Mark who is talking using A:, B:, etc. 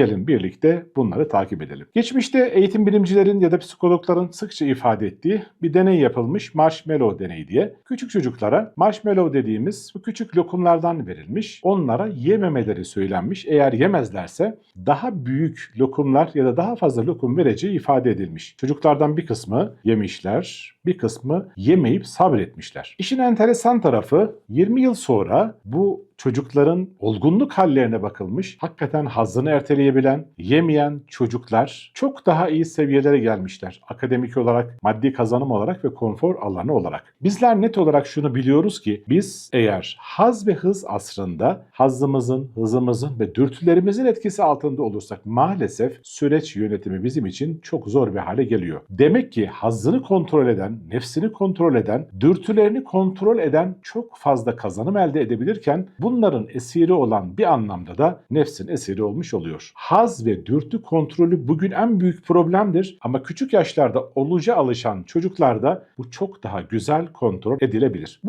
A: Gelin birlikte bunları takip edelim. Geçmişte eğitim bilimcilerin ya da psikologların sıkça ifade ettiği bir deney yapılmış marshmallow deneyi diye. Küçük çocuklara marshmallow dediğimiz bu küçük lokumlardan verilmiş. Onlara yememeleri söylenmiş. Eğer yemezlerse daha büyük lokumlar ya da daha fazla lokum vereceği ifade edilmiş. Çocuklardan bir kısmı yemişler, bir kısmı yemeyip sabretmişler. İşin enteresan tarafı 20 yıl sonra bu çocukların olgunluk hallerine bakılmış. Hakikaten hazzını erteleyebilen, yemeyen çocuklar çok daha iyi seviyelere gelmişler. Akademik olarak, maddi kazanım olarak ve konfor alanı olarak. Bizler net olarak şunu biliyoruz ki biz eğer haz ve hız asrında hazzımızın, hızımızın ve dürtülerimizin etkisi altında olursak maalesef süreç yönetimi bizim için çok zor bir hale geliyor. Demek ki hazzını kontrol eden, nefsini kontrol eden, dürtülerini kontrol eden çok fazla kazanım elde edebilirken bunların esiri olan bir anlamda da nefsin esiri olmuş oluyor. Haz ve dürtü kontrolü bugün en büyük problemdir ama küçük yaşlarda oluca alışan çocuklarda bu çok daha güzel kontrol edilebilir. Bu